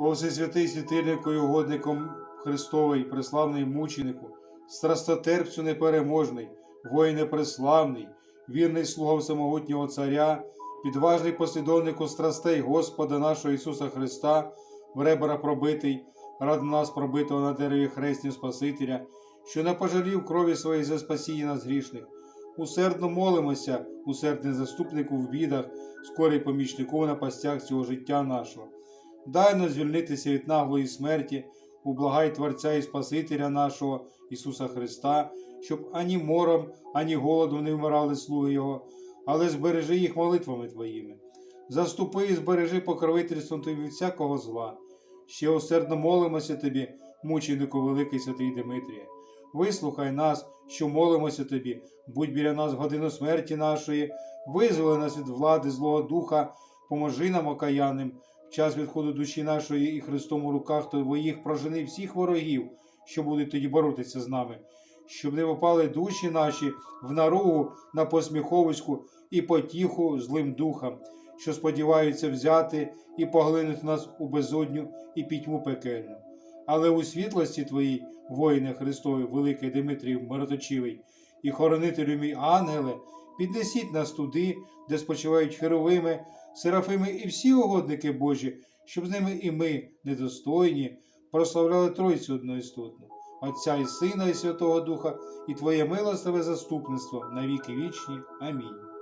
О Всесвятий світильнику і угодником Христовий, преславний мученику, страстотерпцю непереможний, воїне преславний, вірний слуга всемогутнього Царя, підважний послідовнику страстей Господа нашого Ісуса Христа, в ребра пробитий, ради нас пробитого на дереві хресні Спасителя, що не пожалів крові своєї за спасіння нас грішних. Усердно молимося, усердний заступнику в бідах, скорий помічнику на пастях цього життя нашого. Дай нам звільнитися від наглої смерті, ублагай Творця і Спасителя нашого Ісуса Христа, щоб ані мором, ані голодом не вмирали слуги Його, але збережи їх молитвами Твоїми. Заступи і збережи покровительством Тобі від всякого зла. Ще усердно молимося Тобі, мученику великий святий Димитрія. Вислухай нас, що молимося Тобі, будь біля нас годину смерті нашої, визволи нас від влади Злого Духа, поможи нам окаянним, в час відходу душі нашої і Христом у руках Твоїх прожени всіх ворогів, що будуть тоді боротися з нами, щоб не попали душі наші в наругу на посміховиську і потіху злим духам, що сподіваються взяти і поглинути нас у безодню і пітьму пекельну. Але у світлості Твоїй, воїне Христові, великий Димитрій мироточивий, і хоронителю мій ангеле, піднесіть нас туди, де спочивають херовими, серафими і всі угодники Божі, щоб з ними і ми, недостойні, прославляли Тройцю одноістотну, Отця і Сина, і Святого Духа, і Твоє милостиве заступництво на віки вічні. Амінь.